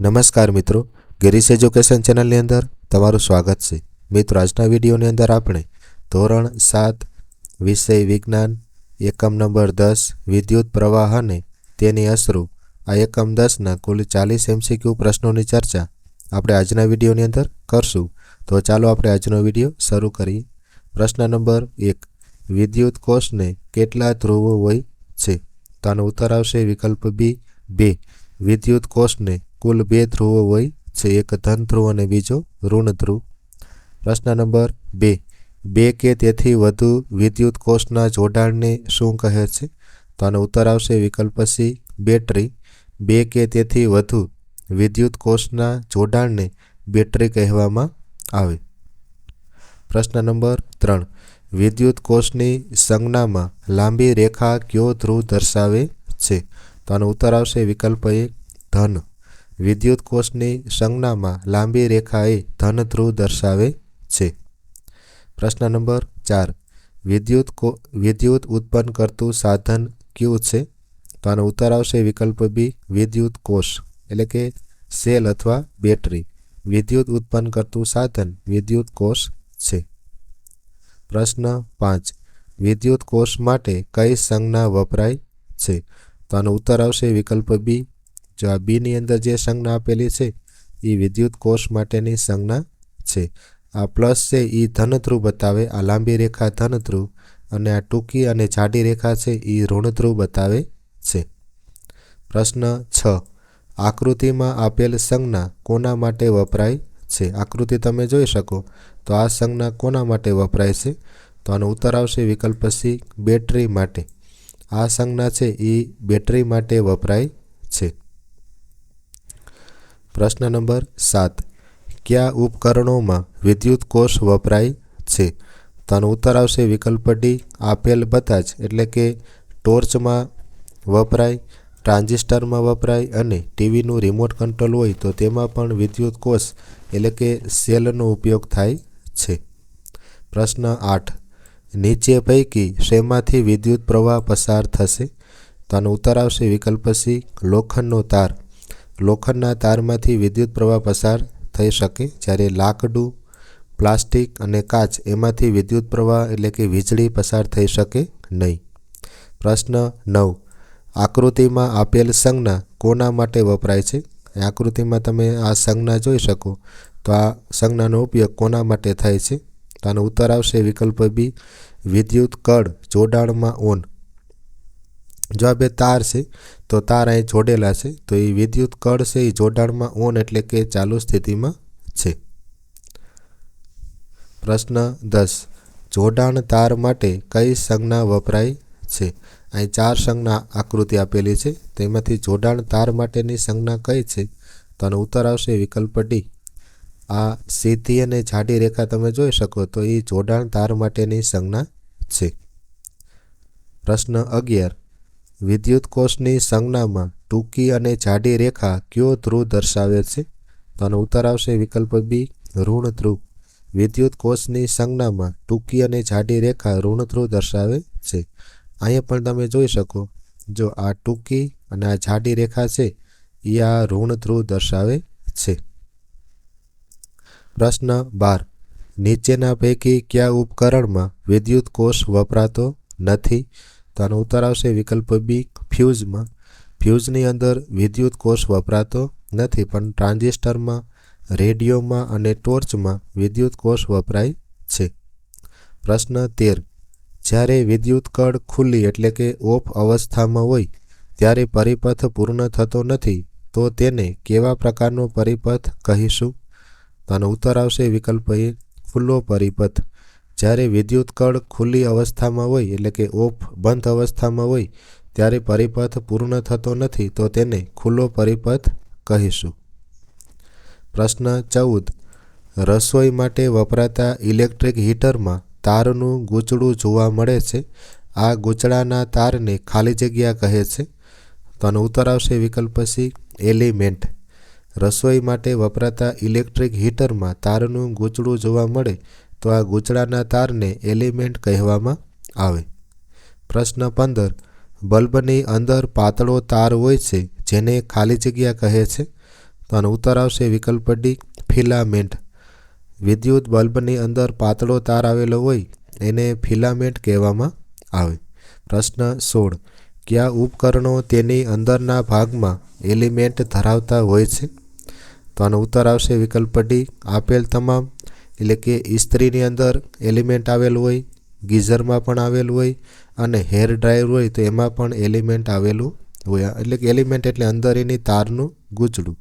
નમસ્કાર મિત્રો, ગિરીશ એજ્યુકેશન ચેનલની અંદર તમારું સ્વાગત છે. મિત્રો, આજના વિડીયોની અંદર આપણે ધોરણ સાત, વિષય વિજ્ઞાન, એકમ નંબર દસ, વિદ્યુત પ્રવાહ અને તેની અસરો, આ એકમ દસના કુલ ચાલીસ એમસીક્યુ પ્રશ્નોની ચર્ચા આપણે આજના વિડીયોની અંદર કરશું. તો ચાલો આપણે આજનો વીડિયો શરૂ કરીએ. પ્રશ્ન નંબર એક, વિદ્યુત કોષને કેટલા ધ્રુવો હોય છે? તો આનો ઉત્તર આવશે વિકલ્પ બી, બે, વિદ્યુત કોષને કુલ બે ધ્રુવો હોય છે એક ધન ધ્રુવ અને બીજો ઋણ ધ્રુવ. પ્રશ્ન નંબર બે. બે કે તેથી વધુ વિદ્યુત કોષના જોડાણને શું કહે છે? તો આનો ઉત્તર આવશે વિકલ્પ સી, બેટરી. બે કે તેથી વધુ વિદ્યુત કોષના જોડાણને બેટરી કહેવામાં આવે. પ્રશ્ન નંબર ત્રણ. વિદ્યુત કોષની સંજ્ઞામાં લાંબી રેખા કયો ધ્રુવ દર્શાવે છે? તો આનો ઉત્તર આવશે વિકલ્પ એક, ધન. વિદ્યુત કોષની સંજ્ઞામાં લાંબી રેખા એ ધન ધ્રુવ દર્શાવે છે. પ્રશ્ન નંબર ચાર. વિદ્યુત વિદ્યુત ઉત્પન્ન કરતું સાધન કયું છે? તો આનો ઉત્તર આવશે વિકલ્પ બી, વિદ્યુત કોષ, એટલે કે સેલ અથવા બેટરી. વિદ્યુત ઉત્પન્ન કરતું સાધન વિદ્યુત કોષ છે. પ્રશ્ન પાંચ. વિદ્યુત કોષ માટે કઈ સંજ્ઞા વપરાય છે? તો આનો ઉત્તર આવશે વિકલ્પ બી જો આ બીની અંદર જે સંજ્ઞા આપેલી છે એ વિદ્યુત કોષ માટેની સંજ્ઞા છે. આ પ્લસ છે એ ધનધ્રુવ બતાવે, આ લાંબી રેખા ધનધ્રુવ અને આ ટૂંકી અને જાડી રેખા છે એ ઋણધ્રુવ બતાવે છે. પ્રશ્ન છ. આકૃતિમાં આપેલ સંજ્ઞા કોના માટે વપરાય છે? આકૃતિ તમે જોઈ શકો. તો આ સંજ્ઞા કોના માટે વપરાય છે? તો આનો ઉત્તર આવશે વિકલ્પ સી, બેટરી માટે. આ સંજ્ઞા છે એ બેટરી માટે વપરાય છે. પ્રશ્ન નંબર સાત. કયા ઉપકરણોમાં વિદ્યુત કોષ વપરાય છે? તેનો ઉત્તર આવશે વિકલ્પ ડી આપેલ બધા જ એટલે કે ટોર્ચમાં વપરાય, ટ્રાન્ઝિસ્ટરમાં વપરાય અને ટીવીનું રિમોટ કંટ્રોલ હોય તો તેમાં પણ વિદ્યુત કોષ, એટલે કે સેલનો ઉપયોગ થાય છે. પ્રશ્ન આઠ. નીચે પૈકી શેમાંથી વિદ્યુત પ્રવાહ પસાર થશે? તેનો ઉત્તર આવશે વિકલ્પ સી લોખંડનો તાર. લોખંડના તારમાંથી વિદ્યુત પ્રવાહ પસાર થઈ શકે જ્યારે લાકડું, પ્લાસ્ટિક અને કાચ એમાંથી વિદ્યુત પ્રવાહ એટલે કે વીજળી પસાર થઈ શકે નહીં. પ્રશ્ન નવ. આકૃતિમાં આપેલ સંજ્ઞા કોના માટે વપરાય છે? આકૃતિમાં તમે આ સંજ્ઞા જોઈ શકો. તો આ સંજ્ઞાનો ઉપયોગ કોના માટે થાય છે? તો આનો ઉત્તર આવશે વિકલ્પ બી. વિદ્યુત કળ જોડાણમાં ઓન. જો આ બે તાર છે, તો તાર અહીં જોડેલા છે, તો એ વિદ્યુત કળ છે, એ જોડાણમાં ઓન એટલે કે ચાલુ સ્થિતિમાં છે. પ્રશ્ન દસ. જોડાણ તાર માટે કઈ સંજ્ઞા વપરાય છે? અહીં ચાર સંજ્ઞા આકૃતિ આપેલી છે તેમાંથી જોડાણ તાર માટેની સંજ્ઞા કઈ છે? તો આનો ઉત્તર આવશે વિકલ્પ ડી આ સીધી અને જાડી રેખા તમે જોઈ શકો, તો એ જોડાણ તાર માટેની સંજ્ઞા છે. પ્રશ્ન અગિયાર. વિદ્યુત કોષની સંજ્ઞામાં ટૂંકી અને જાડી રેખા કયો ધ્રુવ દર્શાવે છે? તો આનો ઉત્તર આવશે વિકલ્પ બી ઋણ ધ્રુવ. વિદ્યુત કોષની સંજ્ઞામાં ટૂંકી અને જાડી રેખા ઋણ ધ્રુવ દર્શાવે છે. અહીંયા પણ તમે જોઈ શકો, જો આ ટૂંકી અને આ જાડી રેખા છે એ આ ઋણ ધ્રુવ દર્શાવે છે. પ્રશ્ન બાર. નીચેના પૈકી કયા ઉપકરણમાં વિદ્યુત કોષ વપરાતો નથી? તો આનો ઉત્તર આવશે વિકલ્પ બી ફ્યુઝમાં. ફ્યુઝની અંદર વિદ્યુત કોષ વપરાતો નથી, પણ ટ્રાન્ઝિસ્ટરમાં, રેડિયોમાં અને ટોર્ચમાં વિદ્યુત કોષ વપરાય છે. પ્રશ્ન તેર. જ્યારે વિદ્યુત કળ ખુલ્લી એટલે કે ઓફ અવસ્થામાં હોય, ત્યારે પરિપથ પૂર્ણ થતો નથી, તો તેને કેવા પ્રકારનો પરિપથ કહીશું? તો આનો ઉત્તર આવશે વિકલ્પ એ ખુલ્લો પરિપથ. જ્યારે વિદ્યુત કળ ખુલ્લી અવસ્થામાં હોય, એટલે કે ઓફ બંધ અવસ્થામાં હોય, ત્યારે પરિપથ પૂર્ણ થતો નથી, તો તેને ખુલ્લો પરિપથ કહીશું. પ્રશ્ન ચૌદ. રસોઈ માટે વપરાતા ઇલેક્ટ્રિક હીટરમાં તારનું ગૂંચળું જોવા મળે છે. આ ગૂંચળાના તારને ખાલી જગ્યા કહે છે. તો આનો ઉત્તર આવશે વિકલ્પ સી, એલિમેન્ટ. રસોઈ માટે વપરાતા ઇલેક્ટ્રિક હીટરમાં તારનું ગૂંચળું જોવા મળે તો આ ગૂંચળાના તારને એલિમેન્ટ કહેવામાં આવે. પ્રશ્ન પંદર. બલ્બની અંદર પાતળો તાર હોય છે, જેને ખાલી જગ્યા કહે છે? તો આનો ઉત્તર આવશે વિકલ્પ ડી ફિલામેન્ટ. વિદ્યુત બલ્બની અંદર પાતળો તાર આવેલો હોય, એને ફિલામેન્ટ કહેવામાં આવે. પ્રશ્ન સોળ. કયા ઉપકરણો તેની અંદરના ભાગમાં એલિમેન્ટ ધરાવતા હોય છે? તો આનો ઉત્તર આવશે વિકલ્પ ડી આપેલ તમામ એટલે કે ઇસ્ત્રીની અંદર એલિમેન્ટ આવેલું હોય, ગીઝરમાં પણ આવેલું હોય અને હેર ડ્રાયર હોય તો એમાં પણ એલિમેન્ટ આવેલું હોય. એટલે કે એલિમેન્ટ એટલે અંદર એની તારનું ગૂંચડું.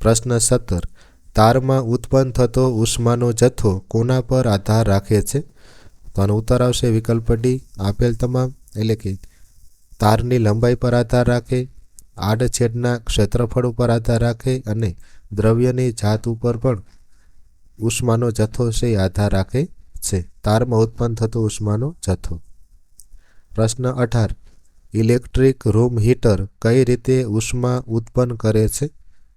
પ્રશ્ન સત્તર. તારમાં ઉત્પન્ન થતો ઉષ્માનો જથ્થો કોના પર આધાર રાખે છે? તો આનો ઉત્તર આવશે વિકલ્પ ડી, આપેલ તમામ. એટલે કે તારની લંબાઈ પર આધાર રાખે આડછેદના ક્ષેત્રફળ ઉપર આધાર રાખે અને દ્રવ્યની જાત ઉપર પણ ઉષ્માનો જથ્થો છે એ આધાર રાખે છે. તારમાં ઉત્પન્ન થતો ઉષ્માનો જથ્થો. પ્રશ્ન અઢાર. ઇલેક્ટ્રિક રૂમ હીટર કઈ રીતે ઉષ્મા ઉત્પન્ન કરે છે?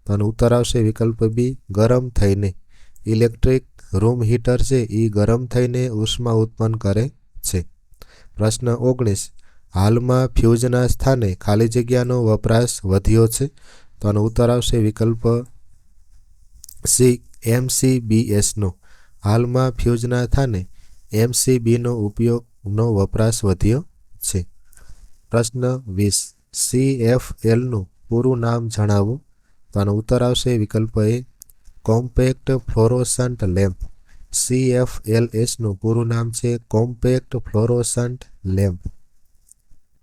તો ઉત્તર આવશે વિકલ્પ બી ગરમ થઈને. ઇલેક્ટ્રિક રૂમ હીટર છે એ ગરમ થઈને ઉષ્મા ઉત્પન્ન કરે છે. પ્રશ્ન ઓગણીસ. હાલમાં ફ્યુઝના સ્થાને ખાલી જગ્યાનો વપરાશ વધ્યો છે. તો આનો ઉત્તર આવશે વિકલ્પ સી એમસીબીએસનો. હાલમાં ફ્યુઝના સ્થાને એમસીબીનો ઉપયોગનો વપરાશ વધ્યો છે. પ્રશ્ન વીસ. સી એફ એલનું પૂરું નામ જણાવો. તો આનો ઉત્તર આવશે વિકલ્પ A. Compact fluorescent lamp. C F L એસનું પૂરું નામ છે કોમ્પેક્ટ ફ્લોરોસન્ટ લેમ્પ.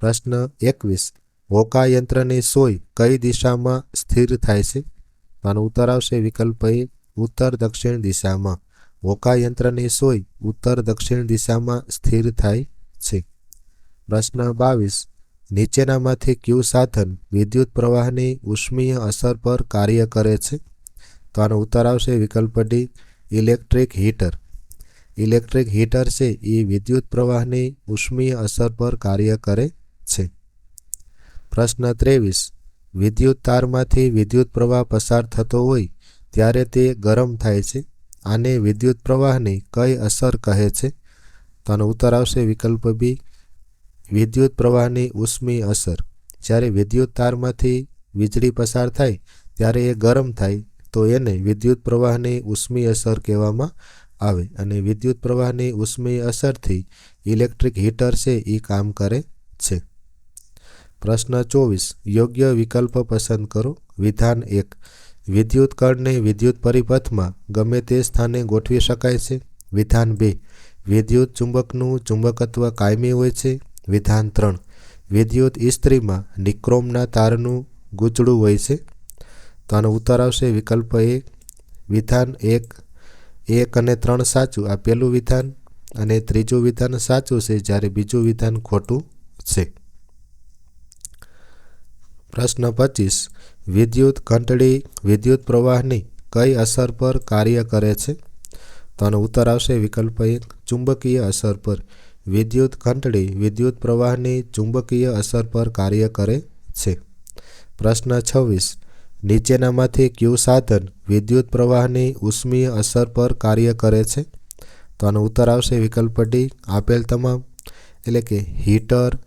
પ્રશ્ન એકવીસ. હોકા યંત્રની સોય કઈ દિશામાં સ્થિર થાય છે? આનો ઉત્તર આવશે વિકલ્પ એ. ઉત્તર દક્ષિણ દિશામાં. હોકાયંત્રની સોય ઉત્તર દક્ષિણ દિશામાં સ્થિર થાય છે. પ્રશ્ન બાવીસ. નીચેનામાંથી ક્યુ સાધન વિદ્યુત પ્રવાહની ઉષ્મીય અસર પર કાર્ય કરે છે? તો આનો ઉત્તર આવશે વિકલ્પ D, electric heater. Electric heater છે, એ વિદ્યુત પ્રવાહની ઉષ્મીય અસર પર કાર્ય કરે છે. પ્રશ્ન ત્રેવીસ. વિદ્યુત તારમાંથી વિદ્યુત પ્રવાહ પસાર થતો હોય ત્યારે તે ગરમ થાય છે. આને વિદ્યુત પ્રવાહની કઈ અસર કહે છે? તો આનો ઉત્તર આવશે વિકલ્પ બી, વિદ્યુત પ્રવાહની ઉષ્મી અસર. જ્યારે વિદ્યુત તારમાંથી વીજળી પસાર થાય, ત્યારે એ ગરમ થાય, તો એને વિદ્યુત પ્રવાહની ઉષ્મી અસર કહેવામાં આવે. અને વિદ્યુત પ્રવાહની ઉષ્મી અસરથી ઇલેક્ટ્રિક હીટર છે એ કામ કરે છે. પ્રશ્ન ચોવીસ. યોગ્ય વિકલ્પ પસંદ કરો. વિધાન એક. વિદ્યુત કળને વિદ્યુત પરિપથમાં ગમે તે સ્થાને ગોઠવી શકાય છે. વિધાન બે. વિદ્યુત ચુંબકનું ચુંબકત્વ કાયમી હોય છે. વિધાન ત્રણ. વિદ્યુત ઇસ્ત્રીમાં નિક્રોમના તારનું ગૂંચળું હોય છે. તો આનો ઉત્તર આવશે વિકલ્પ એ. વિધાન એક. એક અને ત્રણ સાચું આ પહેલું વિધાન અને ત્રીજું વિધાન સાચું છે જ્યારે બીજું વિધાન ખોટું છે. પ્રશ્ન પચીસ, વિદ્યુત ઘંટડી વિદ્યુત પ્રવાહની કઈ અસર પર કાર્ય કરે છે? તો ઉત્તર આવશે વિકલ્પ એક ચુંબકીય અસર પર. વિદ્યુત ઘંટડી વિદ્યુત પ્રવાહની ચુંબકીય અસર પર કાર્ય કરે છે. પ્રશ્ન છવ્વીસ, નીચેનામાંથી ક્યુ સાધન વિદ્યુત પ્રવાહની ઉષ્મીય અસર પર કાર્ય કરે છે? તો ઉત્તર આવશે વિકલ્પ ડી, આપેલ તમામ. એટલે કે હીટર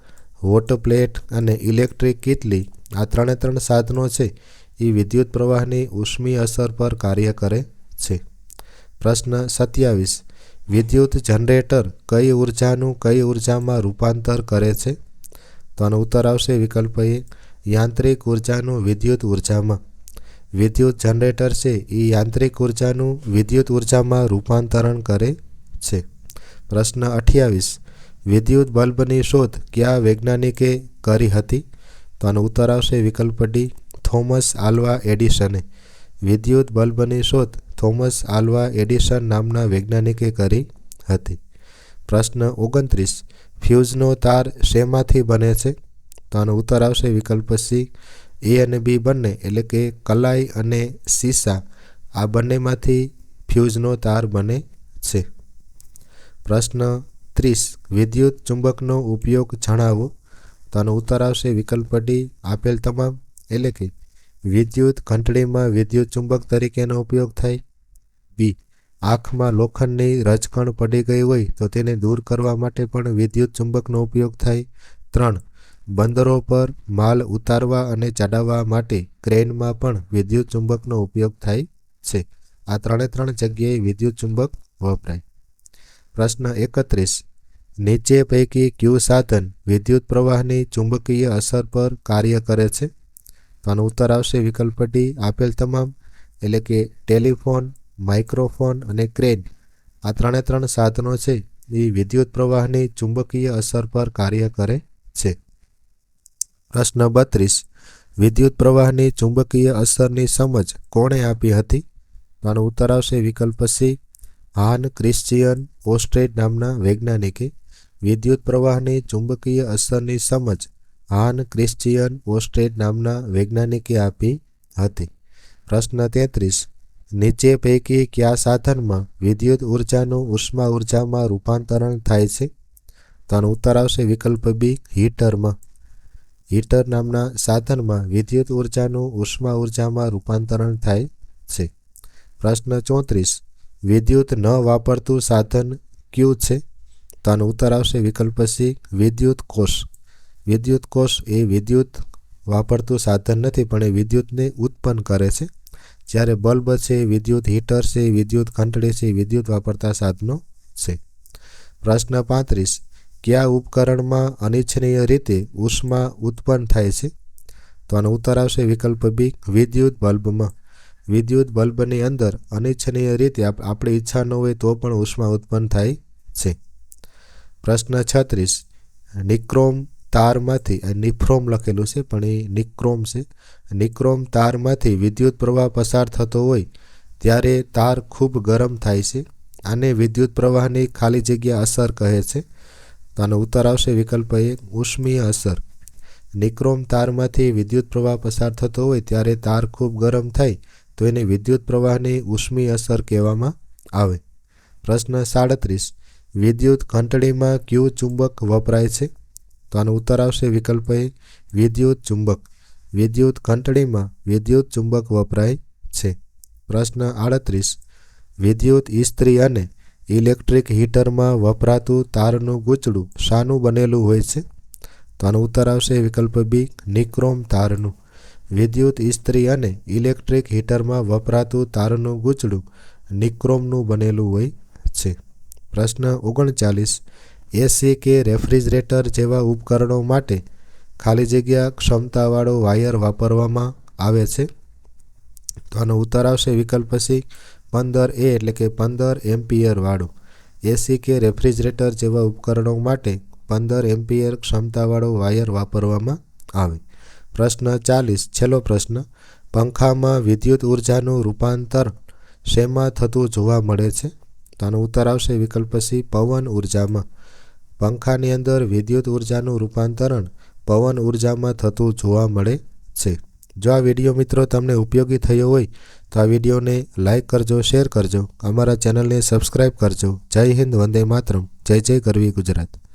વોટર પ્લેટ અને ઇલેક્ટ્રિક કિટલી આ ત્રણે ત્રણ સાધનો છે, એ વિદ્યુત પ્રવાહની ઉષ્મીય અસર પર કાર્ય કરે છે. પ્રશ્ન સત્યાવીસ. વિદ્યુત જનરેટર કઈ ઉર્જાનું કઈ ઉર્જામાં રૂપાંતર કરે છે? તો આનો ઉત્તર આવશે વિકલ્પ એ, યાંત્રિક ઉર્જાનું વિદ્યુત ઉર્જામાં. વિદ્યુત જનરેટર છે, એ યાંત્રિક ઉર્જાનું વિદ્યુત ઉર્જામાં રૂપાંતરણ કરે છે. પ્રશ્ન અઠ્યાવીસ. વિદ્યુત બલ્બની શોધ કયા વૈજ્ઞાનિકે કરી હતી? તો આનો ઉત્તર આવશે વિકલ્પ થોમસ આલ્વા એડિસને વિદ્યુત બલ્બની શોધ થોમસ આલ્વા એડિસન નામના વૈજ્ઞાનિકે કરી હતી. પ્રશ્ન ઓગણત્રીસ, ફ્યુઝનો તાર શેમાંથી બને છે? તો આનો ઉત્તર આવશે વિકલ્પ સી, એ અને બી બંને, એટલે કે કલાઈ અને સીસા, આ બંનેમાંથી ફ્યુઝનો તાર બને છે. પ્રશ્ન ત્રીસ, વિદ્યુત ચુંબકનો ઉપયોગ જણાવો. તો આનો ઉત્તર આવશે વિકલ્પ ડી આપેલ તમામ એટલે કે વિદ્યુત ઘંટડીમાં વિદ્યુત ચુંબક તરીકેનો ઉપયોગ થાય. બી, આંખમાં લોખંડની રજકણ પડી ગઈ હોય તો તેને દૂર કરવા માટે પણ વિદ્યુત ચુંબકનો ઉપયોગ થાય. ત્રણ, બંદરો પર માલ ઉતારવા અને ચડાવવા માટે ક્રેનમાં પણ વિદ્યુત ચુંબકનો ઉપયોગ થાય છે. આ ત્રણે ત્રણ જગ્યાએ વિદ્યુત ચુંબક વપરાય. પ્રશ્ન એકત્રીસ નીચે પૈકી કયું સાધન વિદ્યુત પ્રવાહની ચુંબકીય અસર પર કાર્ય કરે છે? તો આનો ઉત્તર આવશે વિકલ્પ ડી આપેલ તમામ, એટલે કે ટેલિફોન, માઇક્રોફોન અને ક્રેન. આ ત્રણે ત્રણ સાધનો છે, એ વિદ્યુત પ્રવાહની ચુંબકીય અસર પર કાર્ય કરે છે. પ્રશ્ન બત્રીસ. વિદ્યુત પ્રવાહની ચુંબકીય અસરની સમજ કોણે આપી હતી? તો આનો ઉત્તર આવશે વિકલ્પ સી. હાન ક્રિશ્ચિયન ઓસ્ટ્રેટ નામના વૈજ્ઞાનિકે. વિદ્યુત પ્રવાહની ચુંબકીય અસરની સમજ હાન ક્રિશ્ચિયન ઓસ્ટ્રેટ નામના વૈજ્ઞાનિકે આપી હતી. પ્રશ્ન તેત્રીસ. નીચે પૈકી કયા સાધનમાં વિદ્યુત ઉર્જાનું ઉષ્મા ઉર્જામાં રૂપાંતરણ થાય છે? તેનો ઉત્તર આવશે વિકલ્પ બી હીટરમાં. હીટર નામના સાધનમાં વિદ્યુત ઉર્જાનું ઉષ્મા ઉર્જામાં રૂપાંતરણ થાય છે. પ્રશ્ન ચોત્રીસ. વિદ્યુત ન વાપરતું સાધન કયું છે? તો ઉત્તર આવશે. વિકલ્પ સી, વિદ્યુત કોષ. વિદ્યુત કોષ એ વિદ્યુત વાપરતું સાધન નથી, પણ એ વિદ્યુતને ઉત્પન્ન કરે છે. જ્યારે બલ્બ છે, વિદ્યુત હીટર છે, વિદ્યુત ઘંટડી છે, વિદ્યુત વાપરતા સાધનો છે. પ્રશ્ન પાંત્રીસ, કયા ઉપકરણમાં અનિચ્છનીય રીતે ઉષ્મા ઉત્પન્ન થાય છે? તો આનો ઉત્તર આવશે વિકલ્પ બી, વિદ્યુત બલ્બમાં. વિદ્યુત બલ્બની અંદર અનિચ્છનીય રીતે આપણી ઈચ્છા ન હોય તો પણ ઉષ્મા ઉત્પન્ન થાય છે. પ્રશ્ન છત્રીસ. નિક્રોમ તારમાંથી નિફ્રોમ લખેલું છે, પણ એ નિક્રોમ છે. નિક્રોમ તારમાંથી વિદ્યુત પ્રવાહ પસાર થતો હોય, ત્યારે તાર ખૂબ ગરમ થાય છે. આને વિદ્યુત પ્રવાહની ખાલી જગ્યા અસર કહે છે. તો આનો ઉત્તર આવશે વિકલ્પ એક ઉષ્મીય અસર. નિક્રોમ તારમાંથી વિદ્યુત પ્રવાહ પસાર થતો હોય, ત્યારે તાર ખૂબ ગરમ થાય, તો એને વિદ્યુત પ્રવાહની ઉષ્મીય અસર કહેવામાં આવે. પ્રશ્ન સાડત્રીસ. વિદ્યુત ઘંટડીમાં કયું ચુંબક વપરાય છે? તો આનો ઉત્તર આવશે વિકલ્પ એ, વિદ્યુત ચુંબક. વિદ્યુત ઘંટડીમાં વિદ્યુત ચુંબક વપરાય છે. પ્રશ્ન આડત્રીસ. વિદ્યુત ઇસ્ત્રી અને ઇલેક્ટ્રિક હીટરમાં વપરાતું તારનું ગૂંચળું શાનું બનેલું હોય છે? તો આનો ઉત્તર આવશે વિકલ્પ બી, નિક્રોમ તારનું. વિદ્યુત ઇસ્ત્રી અને ઇલેક્ટ્રિક હીટરમાં વપરાતું તારનું ગૂંચળું નિક્રોમનું બનેલું હોય પ્રશ્ન ઓગણચાલીસ. એસી કે રેફ્રિજરેટર જેવા ઉપકરણો માટે ખાલી જગ્યા ક્ષમતાવાળો વાયર વાપરવામાં આવે છે? તો આનો ઉત્તર આવશે વિકલ્પ સી, પંદર એ એટલે કે પંદર એમ્પિયરવાળો એસી કે રેફ્રિજરેટર જેવા ઉપકરણો માટે પંદર એમ્પિયર ક્ષમતાવાળો વાયર વાપરવામાં આવે. પ્રશ્ન ચાલીસ, છેલ્લો પ્રશ્ન. પંખામાં વિદ્યુત ઉર્જાનું રૂપાંતર શેમાં થતું જોવા મળે છે? તો આનો ઉત્તર આવશે વિકલ્પ સી, પવન ઉર્જામાં. પંખાની અંદર વિદ્યુત ઉર્જાનું રૂપાંતરણ પવન ઉર્જામાં થતું જોવા મળે છે. જો આ વીડિયો મિત્રો તમને ઉપયોગી થયો હોય, તો આ વિડીયોને લાઇક કરજો, શેર કરજો. અમારા ચેનલને સબસ્ક્રાઈબ કરજો. જય હિન્દ, વંદે માતરમ. જય જય ગરવી ગુજરાત.